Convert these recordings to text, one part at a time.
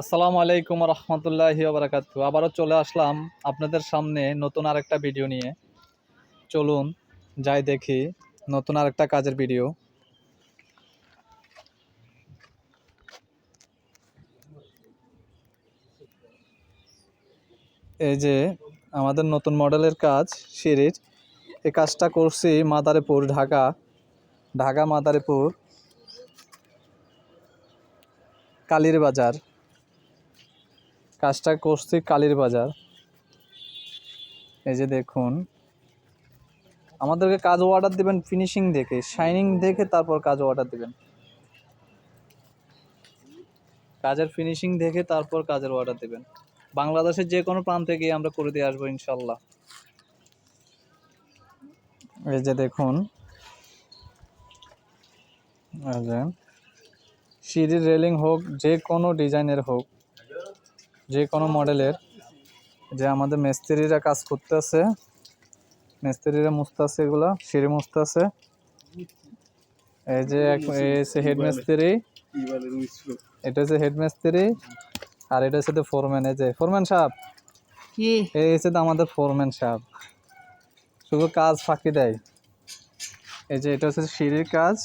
আসসালামু আলাইকুম রহমতুল্লাহি বারাকাতু আবারও চলে আসলাম আপনাদের সামনে নতুন আরেকটা ভিডিও নিয়ে। চলুন যাই দেখি নতুন আরেকটা কাজের ভিডিও। এই যে আমাদের নতুন মডেলের কাজ, সিঁড়ির। এই কাজটা করছি মাদারীপুর, ঢাকা। ঢাকা মাদারীপুর, কালীর বাজার। কাজটা করছি কালীর বাজার। এই যে দেখুন। আমাদেরকে কাজ অর্ডার দেবেন ফিনিশিং দেখে শাইনিং দেখে তারপর কাজ অর্ডার দেবেন। কাজের ফিনিশিং দেখে তারপর কাজের অর্ডার দেবেন। বাংলাদেশের যে কোনো প্রান্তে গিয়ে আমরা করে দিয়ে আসব ইনশাল্লাহ। এই যে দেখুন। সিঁড়ির রেলিং হোক, যে কোনো ডিজাইনের হোক যে কোনো মডেলের যে আমাদের মিস্ত্রিরা কাজ করতেছে মিস্ত্রিরা মুছতেছে এগুলা সিঁড়ি মুছতেছে। এই যে হেড মিস্ত্রি এটা হচ্ছে হেড মিস্ত্রি আর এটা হচ্ছে ফোরম্যান এই যে ফোরম্যান সাহেব। কি? এই হচ্ছে তো আমাদের ফোরম্যান সাহেব। শুধু কাজ ফাঁকি দেয়। এই যে এটা হচ্ছে সিঁড়ির কাজ।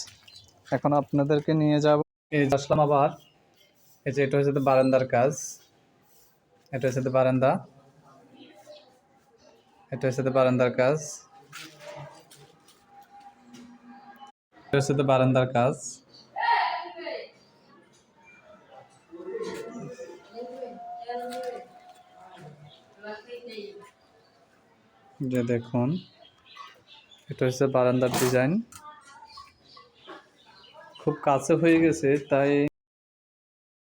এখন আপনাদেরকে নিয়ে যাব। এই যে আসলাম আবার। এই যে এটা হচ্ছে বারান্দার কাজ। এটা হচ্ছে বারান্দা। এটা হচ্ছে বারান্দার কাজ। এটা হচ্ছে বারান্দার কাজ। যে দেখুন, এটা হচ্ছে বারান্দার ডিজাইন। খুব কাছে হয়ে গেছে, তাই